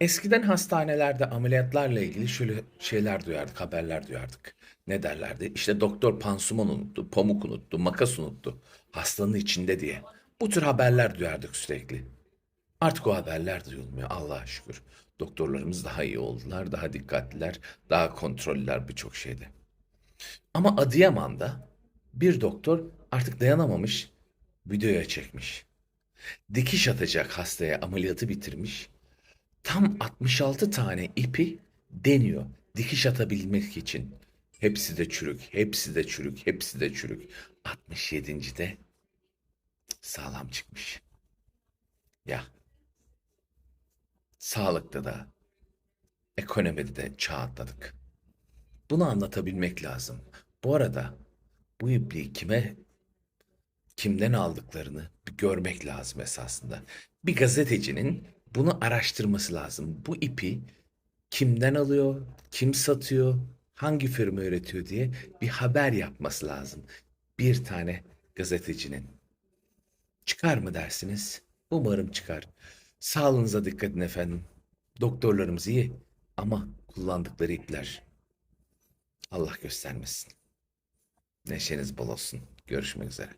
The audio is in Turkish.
Eskiden hastanelerde ameliyatlarla ilgili şöyle şeyler duyardık, haberler duyardık. Ne derlerdi? İşte doktor pansuman unuttu, pamuk unuttu, makas unuttu. Hastanın içinde diye. Bu tür haberler duyardık sürekli. Artık o haberler duyulmuyor Allah'a şükür. Doktorlarımız daha iyi oldular, daha dikkatliler, daha kontrollüler birçok şeyde. Ama Adıyaman'da bir doktor artık dayanamamış, videoya çekmiş. Dikiş atacak hastaya ameliyatı bitirmiş. Tam 66 tane ipi deniyor dikiş atabilmek için. Hepsi de çürük, hepsi de çürük, hepsi de çürük. 67. de sağlam çıkmış. Ya sağlıkta da ekonomide de çağ atladık. Bunu anlatabilmek lazım. Bu arada bu ipliği kime kimden aldıklarını görmek lazım esasında. Bir gazetecinin bunu araştırması lazım. Bu ipi kimden alıyor, kim satıyor, hangi firma üretiyor diye bir haber yapması lazım. Bir tane gazetecinin. Çıkar mı dersiniz? Umarım çıkar. Sağlığınıza dikkat edin efendim. Doktorlarımız iyi ama kullandıkları ipler Allah göstermesin. Neşeniz bol olsun. Görüşmek üzere.